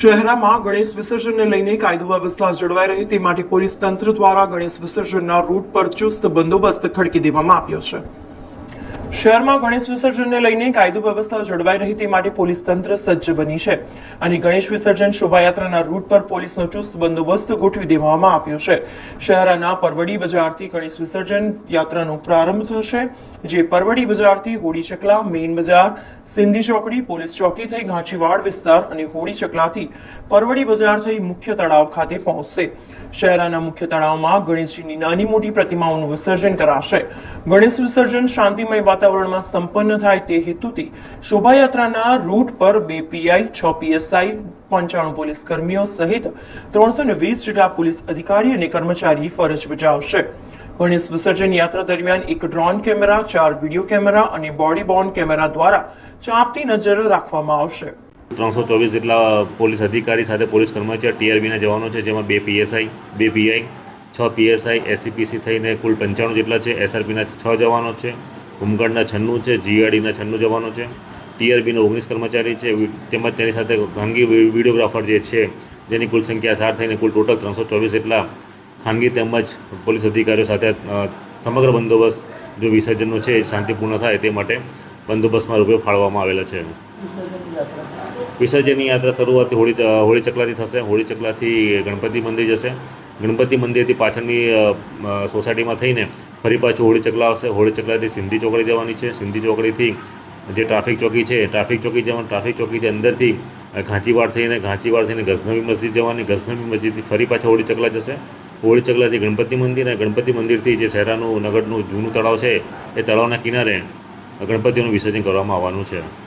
શહેરામાં ગણેશ વિસર્જનને લઈને કાયદો વ્યવસ્થા જળવાઈ રહે તે માટે પોલીસ તંત્ર દ્વારા ગણેશ વિસર્જનના રૂટ પર ચુસ્ત બંદોબસ્ત ખડકી દેવામાં આવ્યો છે. શહેરમાં ગણેશ વિસર્જનને લઈને કાયદો વ્યવસ્થા જળવાઈ રહી તે માટે પોલીસ તંત્ર સજ્જ બની છે અને ગણેશ વિસર્જન શોભાયાત્રાના રૂટ પર પોલીસનો ચુસ્ત બંદોબસ્ત ગોઠવી દેવામાં આવ્યો છે. શહેરના પરવડી બજારથી ગણેશ વિસર્જન યાત્રાનો પ્રારંભ થશે, જે પરવડી બજારથી હોડી ચકલા મેઇન બજાર, સિંધી ચોકડી, પોલીસ ચોકી થઈ ઘાંચીવાડ વિસ્તાર અને હોડી ચકલાથી પરવડી બજાર થઈ મુખ્ય તળાવ ખાતે પહોંચશે. શહેરાના મુખ્ય તળાવમાં ગણેશજીની નાની મોટી પ્રતિમાઓનું વિસર્જન કરાશે. ગણેશ વિસર્જન શાંતિમય વાતાવરણમાં સંપન્ન થાય તે હેતુથી શોભાયાત્રાના રૂટ પર બે પીઆઈ, છ પીએસઆઈ, પંચાણું પોલીસ કર્મીઓ સહિત ત્રણસો ને વીસ જેટલા પોલીસ અધિકારી અને કર્મચારી ફરજ બજાવશે. ગણેશ વિસર્જન યાત્રા દરમિયાન એક ડ્રોન કેમેરા, ચાર વીડિયો કેમેરા અને બોડી બોર્ન કેમેરા દ્વારા ચાંપતી નજર રાખવામાં આવશે. ત્રણસો ચોવીસ જેટલા પોલીસ અધિકારી સાથે પોલીસ કર્મચારી ટીઆરબીના જવાનો છે, જેમાં બે પીએસઆઈ, બે પીઆઈ, છ પીએસઆઈ, એસસીપીસી થઈને કુલ પંચાણું જેટલા છે, એસઆરપીના છ જવાનો છે. હોમગાર્ડના છન્નું છે, જીઆરડીના છન્નું જવાનો છે, ટીઆરબીના ઓગણીસ કર્મચારી છે તેમજ તેની સાથે ખાનગી વિડીયોગ્રાફર જે છે, જેની કુલ સંખ્યા સાત થઈને કુલ ટોટલ ત્રણસો ચોવીસ જેટલા ખાનગી તેમજ પોલીસ અધિકારીઓ સાથે સમગ્ર બંદોબસ્ત જો વિસર્જનનો છે, એ શાંતિપૂર્ણ થાય તે માટે બંદોબસ્તમાં રૂપે ફાળવવામાં આવેલા છે. વિસર્જનની યાત્રા શરૂઆત હોળી હોળી ચકલાથી થશે. હોળી ચકલાથી ગણપતિ મંદિર જશે. ગણપતિ મંદિરથી પાછળની સોસાયટીમાં થઈને ફરી પાછું હોળી ચકલા આવશે. હોળી ચકલાથી સિંધી ચોકડી જવાની છે. સિંધી ચોકડીથી જે ટ્રાફિક ચોકી છે, ટ્રાફિક ચોકી જવાનું, ટ્રાફિક ચોકીથી અંદરથી ઘાંચીવાડ થઈને ઘાંચીવાડ થઈને ગઝનવી મસ્જિદ જવાની. ગઝનવી મસ્જિદથી ફરી પાછા હોળી ચકલા જશે. હોળી ચકલાથી ગણપતિ મંદિર અને ગણપતિ મંદિરથી જે શહેરાનું, નગરનું જૂનું તળાવ છે, એ તળાવના કિનારે ગણપતિનું વિસર્જન કરવામાં આવવાનું છે.